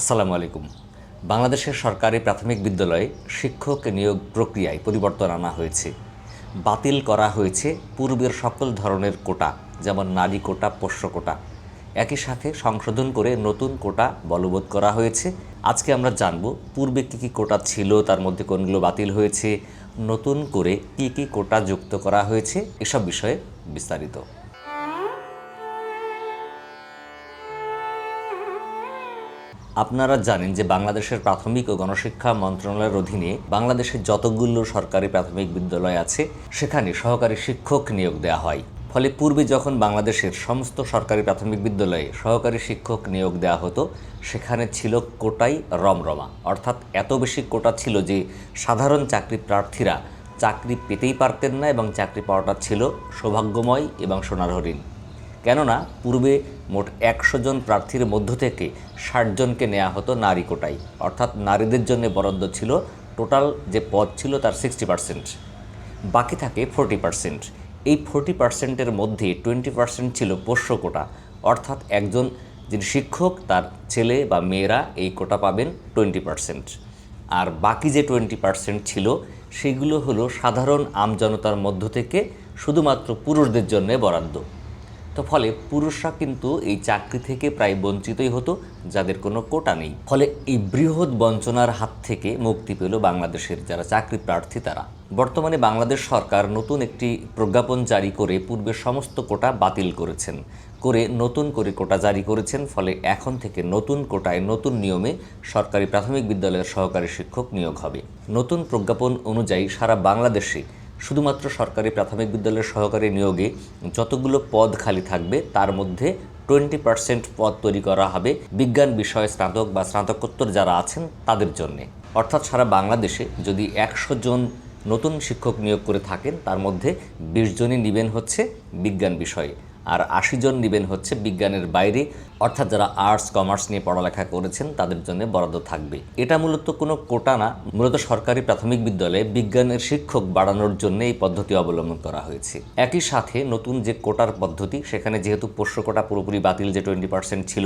আসসালামু আলাইকুম। বাংলাদেশের সরকারি প্রাথমিক বিদ্যালয়ে শিক্ষক নিয়োগ প্রক্রিয়ায় পরিবর্তন আনা হয়েছে। বাতিল করা হয়েছে পূর্বের সকল ধরনের কোটা, যেমন নারী কোটা, পোষ্য কোটা। একই সাথে সংশোধন করে নতুন কোটা বলবৎ করা হয়েছে। আজকে আমরা জানব পূর্বে কী কী কোটা ছিল, তার মধ্যে কোনগুলো বাতিল হয়েছে, নতুন করে কী কী কোটা যুক্ত করা হয়েছে, এসব বিষয়ে বিস্তারিত। আপনারা জানেন যে বাংলাদেশের প্রাথমিক ও গণশিক্ষা মন্ত্রণালয়ের অধীনে বাংলাদেশের যতগুলো সরকারি প্রাথমিক বিদ্যালয় আছে, সেখানে সহকারী শিক্ষক নিয়োগ দেওয়া হয়। ফলে পূর্বে যখন বাংলাদেশের সমস্ত সরকারি প্রাথমিক বিদ্যালয়ে সহকারী শিক্ষক নিয়োগ দেওয়া হতো, সেখানে ছিল কোটাই রমরমা। অর্থাৎ এত বেশি কোটা ছিল যে সাধারণ চাকরি প্রার্থীরা চাকরি পেতেই পারতেন না এবং চাকরি পাওয়াটা ছিল সৌভাগ্যময় এবং সোনার হরিণ। কেননা পূর্বে মোট একশো জন প্রার্থীর মধ্য থেকে ষাট জনকে নেওয়া হতো নারী কোটায়। অর্থাৎ নারীদের জন্য বরাদ্দ ছিল, টোটাল যে পদ ছিল তার সিক্সটি পার্সেন্ট বাকি থাকে ফোরটি পার্সেন্ট এই ফোরটি পার্সেন্টের মধ্যে টোয়েন্টি পার্সেন্ট ছিল পোষ্য কোটা। অর্থাৎ একজন যিনি শিক্ষক, তার ছেলে বা মেয়েরা এই কোটা পাবেন টোয়েন্টি পার্সেন্ট আর বাকি যে টোয়েন্টি পার্সেন্ট ছিল, সেগুলো হলো সাধারণ আমজনতার মধ্য থেকে শুধুমাত্র পুরুষদের জন্য বরাদ্দ। তো ফলে পুরুষরা কিন্তু এই চাকরি থেকে প্রায় বঞ্চিতই হতো, যাদের কোনো কোটা নেই। ফলে এই বৃহৎ বঞ্চনার হাত থেকে মুক্তি পেল বাংলাদেশের যারা চাকরি প্রার্থী তারা। বর্তমানে বাংলাদেশ সরকার নতুন একটি প্রজ্ঞাপন জারি করে পূর্বের সমস্ত কোটা বাতিল করেছেন, করে নতুন করে কোটা জারি করেছেন, ফলে এখন থেকে নতুন কোটায় নতুন নিয়মে সরকারি প্রাথমিক বিদ্যালয়ের সহকারী শিক্ষক নিয়োগ হবে। নতুন প্রজ্ঞাপন অনুযায়ী সারা বাংলাদেশে শুধুমাত্র সরকারি প্রাথমিক বিদ্যালয়ের সহকারী নিয়োগে যতগুলো পদ খালি থাকবে, তার মধ্যে টোয়েন্টি পার্সেন্ট পদ তৈরি করা হবে বিজ্ঞান বিষয়ে স্নাতক বা স্নাতকোত্তর যারা আছেন তাদের জন্য। অর্থাৎ সারা বাংলাদেশে যদি একশো জন নতুন শিক্ষক নিয়োগ করে থাকেন, তার মধ্যে বিশ জনই নিবেন হচ্ছে বিজ্ঞান বিষয়ে। আর আশি জন নেবেন হচ্ছে বিজ্ঞানের বাইরে। অর্থাৎ যারা আর্টস কমার্স নিয়ে পড়ালেখা করেছেন, তাদের জন্য বরাদ্দ থাকবে। এটা মূলত কোনো কোটা না, মূলত সরকারি প্রাথমিক বিদ্যালয়ে বিজ্ঞানের শিক্ষক বাড়ানোর জন্য এই পদ্ধতি অবলম্বন করা হয়েছে। একই সাথে নতুন যে কোটার পদ্ধতি, সেখানে যেহেতু পোষ্য কোটা পুরোপুরি বাতিল, যে টোয়েন্টি পার্সেন্ট ছিল,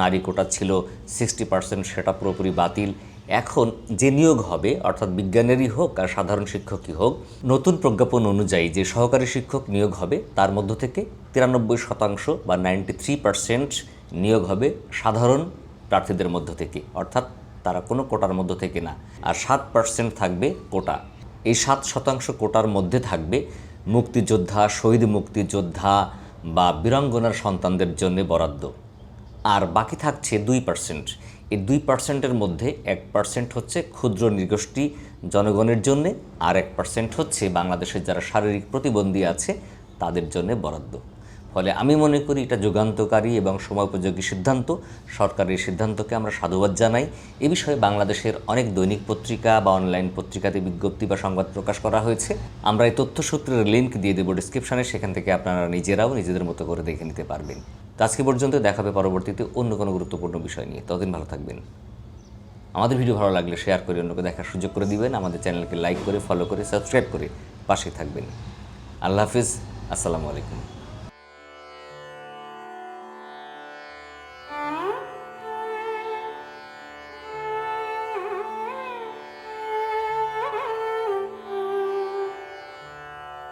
নারী কোটা ছিল সিক্সটি পার্সেন্ট সেটা পুরোপুরি বাতিল। এখন যে নিয়োগ হবে, অর্থাৎ বিজ্ঞানেরই হোক আর সাধারণ শিক্ষকই হোক, নতুন প্রজ্ঞাপন অনুযায়ী যে সহকারী শিক্ষক নিয়োগ হবে, তার মধ্য থেকে তিরানব্বই শতাংশ বা নাইনটি থ্রি পার্সেন্ট নিয়োগ হবে সাধারণ প্রার্থীদের মধ্য থেকে, অর্থাৎ তারা কোনো কোটার মধ্য থেকে না। আর সাত পার্সেন্ট থাকবে কোটা। এই সাত শতাংশ কোটার মধ্যে থাকবে মুক্তিযোদ্ধা, শহীদ মুক্তিযোদ্ধা বা বীরাঙ্গনার সন্তানদের জন্য বরাদ্দ। আর বাকি থাকছে দুই পার্সেন্ট। এই দুই পার্সেন্টের মধ্যে এক পার্সেন্ট হচ্ছে ক্ষুদ্র নৃগোষ্ঠী জনগণের জন্য, আর এক পার্সেন্ট হচ্ছে বাংলাদেশের যারা শারীরিক প্রতিবন্ধী আছে, তাদের জন্য বরাদ্দ। ফলে আমি মনে করি এটা যুগান্তকারী এবং সময়োপযোগী সিদ্ধান্ত। সরকারের সিদ্ধান্তকে আমরা সাধুবাদ জানাই। এ বিষয়ে বাংলাদেশের অনেক দৈনিক পত্রিকা বা অনলাইন পত্রিকাতে বিজ্ঞপ্তি বা সংবাদ প্রকাশ করা হয়েছে। আমরা এই তথ্যসূত্রের লিঙ্ক দিয়ে দেবো ডিসক্রিপশনে, সেখান থেকে আপনারা নিজেরাও নিজেদের মতো করে দেখে নিতে পারবেন। তো আজকে পর্যন্ত দেখাবে পরবর্তীতে অন্য কোনো গুরুত্বপূর্ণ বিষয় নিয়ে। ততদিন ভালো থাকবেন। আমাদের ভিডিও ভালো লাগলে শেয়ার করে অন্যকে দেখার সুযোগ করে দিবেন। আমাদের চ্যানেলকে লাইক করে, ফলো করে, সাবস্ক্রাইব করে পাশে থাকবেন। আল্লাহ হাফিজ। আসসালামু আলাইকুম।